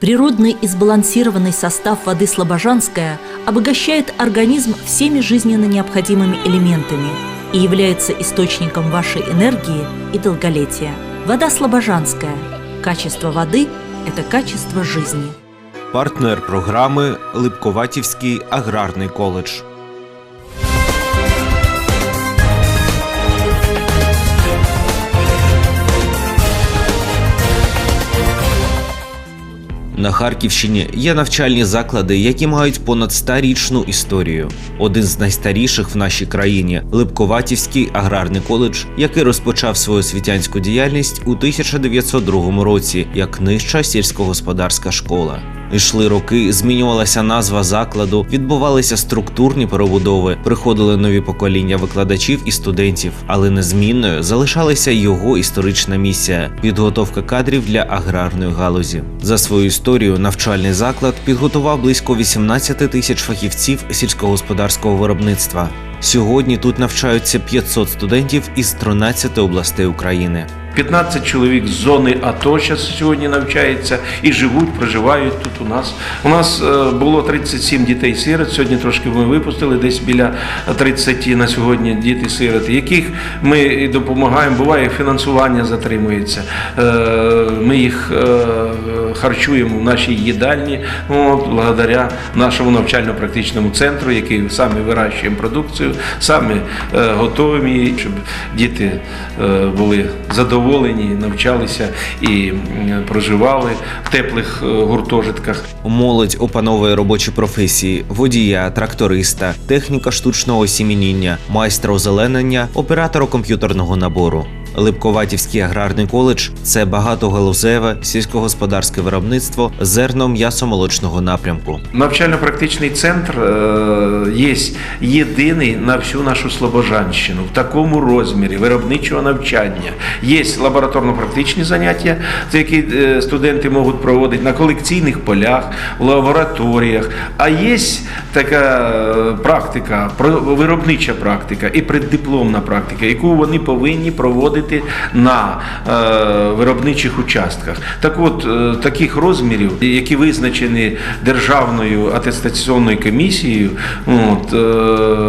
Природный и сбалансированный состав воды Слобожанская обогащает организм всеми жизненно необходимыми элементами и является источником вашей энергии и долголетия. Вода Слобожанская. Качество воды – это качество жизни. Партнер програми Липковатівський аграрний коледж. На Харківщині є навчальні заклади, які мають понад старічну історію. Один з найстаріших в нашій країні Липковатівський аграрний коледж, який розпочав свою освітянську діяльність у 1902 році як нижча сільськогосподарська школа. Йшли роки, змінювалася назва закладу, відбувалися структурні перебудови, приходили нові покоління викладачів і студентів, але незмінною залишалася його історична місія підготовка кадрів для аграрної галузі. За свою історію навчальний заклад підготував близько 18 тисяч фахівців сільськогосподарського виробництва. Сьогодні тут навчаються 500 студентів із 13 областей України. 15 чоловік з зони АТО зараз сьогодні навчаються і живуть, проживають тут у нас. У нас е, було 37 дітей сирот. Сьогодні трошки ми випустили десь біля 30 на сьогодні діти сироти, яких ми допомагаємо. Буває фінансування затримується. Е, Ми їх е, харчуємо в нашій їдальні, от, благодаря нашому навчально-практичному центру, який самі вирощуємо продукцію, самі е, готуємо її, щоб діти були задоволені, навчалися і проживали в теплих е, гуртожитках. Молодь опановує робочі професії: водія, тракториста, техніка штучного осімініння, майстра озеленення, оператора комп'ютерного набору. Липковатівський аграрний коледж це багатогалузеве сільськогосподарське виробництво зерно-м'ясо-молочного напрямку. Навчально-практичний центр е, є єдиний на всю нашу Слобожанщину в такому розмірі виробничого навчання. Є лабораторно-практичні заняття, які е, студенти можуть проводити на колекційних полях, в лабораторіях. А є така е, практика, виробнича практика і преддипломна практика, яку вони повинні проводити на е, виробничих участках. Так от, е, таких розмірів, які визначені Державною атестаційною комісією, от, е,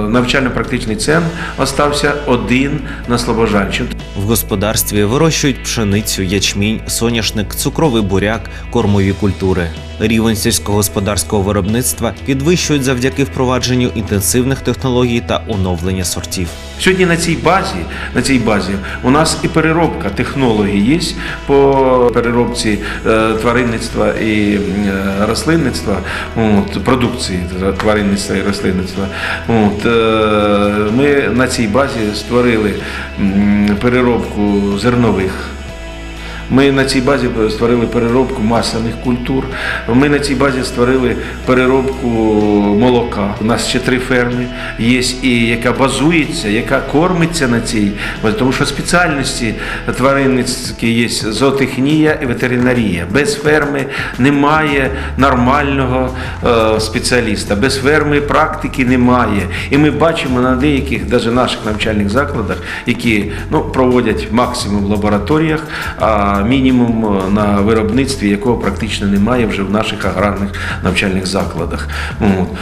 навчально-практичний центр остався один на Слобожанщині. В господарстві вирощують пшеницю, ячмінь, соняшник, цукровий буряк, кормові культури. Рівень сільськогосподарського виробництва підвищують завдяки впровадженню інтенсивних технологій та оновлення сортів. Сьогодні на цій базі, на цій базі у нас і переробка технологій є по переробці е, тваринництва і е, рослинництва, от, продукції тваринництва і рослинництва. От, е, ми на цій базі створили переробку зернових. Ми на цій базі створили переробку масляних культур. Ми на цій базі створили переробку молока. У нас ще три ферми є, і яка базується, яка кормиться на цій, тому що спеціальності тваринницькі є зоотехнія і ветеринарія. Без ферми немає нормального е, спеціаліста, без ферми практики немає. І ми бачимо на деяких, навіть наших навчальних закладах, які ну, проводять максимум в лабораторіях, а мінімум е, на виробництві, якого практично немає вже в наших аграрних навчальних закладах.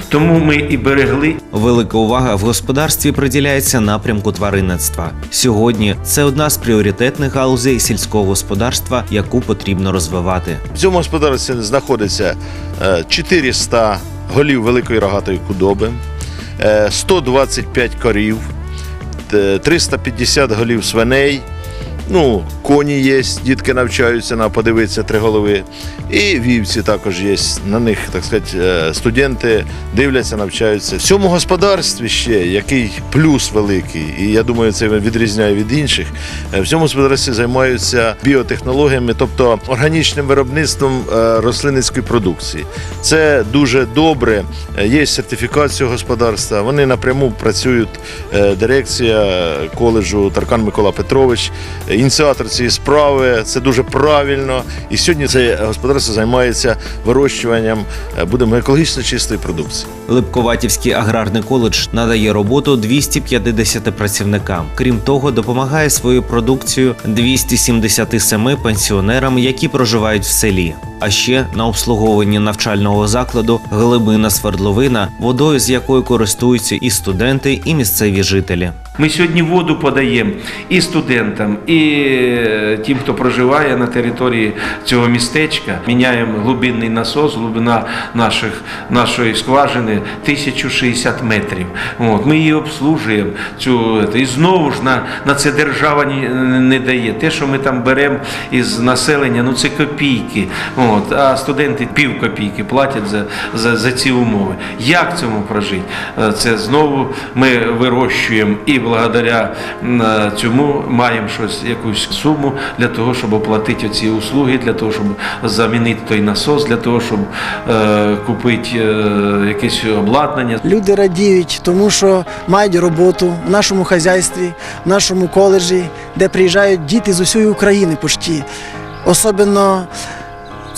Тому ми і берегли Велика увага в господарстві приділяється напрямку тваринництва. Сьогодні це одна з пріоритетних галузей сільського господарства, яку потрібно розвивати. В цьому господарстві знаходиться е, 400 голів великої рогатої худоби, е, 125 корів, е, 350 голів свиней. Ну, коні є, дітки навчаються на подивитися три голови. І вівці також є. На них, так сказати, е, студенти дивляться, навчаються. В цьому господарстві ще який плюс великий, і я думаю, це відрізняє від інших. е, В цьому господарстві займаються біотехнологіями, тобто органічним виробництвом е, рослинницької продукції. Це дуже добре. Є сертифікат цього господарства. Вони напряму працюють. Дирекція коледжу Таркан Микола Петрович, ініціатор цієї справи. Це дуже правильно. І сьогодні це господарство займається вирощуванням е, будемо екологічно чистої продукції. Липковатівський аграрний коледж надає роботу 250 працівникам. Крім того, допомагає свою продукцію 277 пенсіонерам, які проживають в селі. А ще на обслуговуванні навчального закладу глибина свердловина, водою з якою користуються і студенти, і місцеві жителі. Ми сьогодні воду подаємо і студентам, і е, тим, хто проживає на території цього містечка. Міняємо глибинний насос, глибина наших, нашої скважини 1060 метрів. От, ми її обслужуємо. Цю, і знову ж на, на це держава не дає. Те, що ми там беремо із населення, ну це копійки. От, а студенти пів копійки платять за, за, за ці умови. Як цьому прожити? Е, Це знову ми вирощуємо і благодаря е, цьому маємо щось, якусь суму для того, щоб оплатити ці услуги, для того, щоб замінити той насос, для того, щоб е, купити е, якесь обладнання. Люди радіють, тому що мають роботу в нашому хазяйстві, в нашому коледжі, де приїжджають діти з усієї України почти. Особливо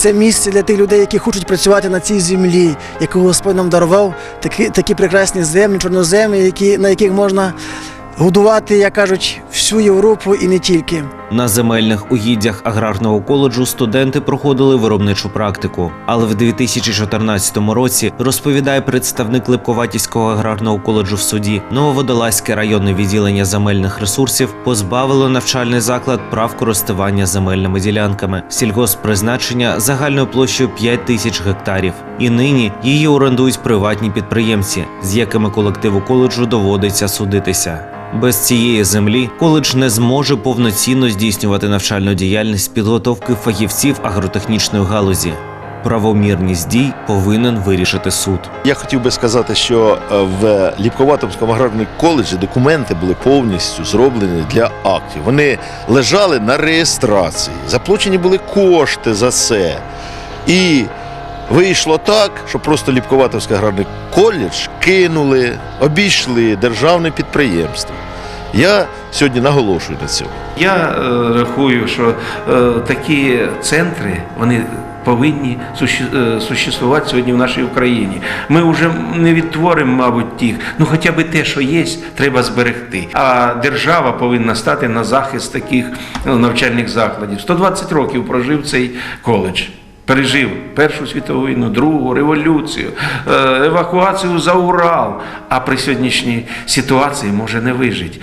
це місце для тих людей, які хочуть працювати на цій землі, яку Господь нам дарував, такі, такі прекрасні землі, чорноземлі, які, на яких можна годувати, як кажуть, всю Європу і не тільки. На земельних угіддях аграрного коледжу студенти проходили виробничу практику. Але в 2014 році розповідає представник Липковатівського аграрного коледжу в суді, Нововодолазьке районне відділення земельних ресурсів позбавило навчальний заклад прав користування земельними ділянками сільгосппризначення загальною площею 5 тисяч гектарів. І нині її орендують приватні підприємці, з якими колективу коледжу доводиться судитися. Без цієї землі коледж не зможе повноцінно здійснювати навчальну діяльність підготовки фахівців агротехнічної галузі. Правомірність дій повинен вирішити суд. Я хотів би сказати, що е, в Ліпковатомському аграрному коледжі документи були повністю зроблені для актів. Вони лежали на реєстрації, заплачені були кошти за це. І вийшло так, що просто Ліпковатовський аграрний коледж кинули, обійшли державне підприємство. Я сьогодні наголошую на цьому. Я е, рахую, що е, такі центри вони. Повинні суще- е, существувати сьогодні в нашій Україні. Ми вже не відтворимо, мабуть, тих. Ну хоча б те, що є, треба зберегти. А держава повинна стати на захист таких ну, навчальних закладів. 120 років прожив цей коледж. Пережив Першу світову війну, Другу революцію, е, евакуацію за Урал. А при сьогоднішній ситуації може не вижити.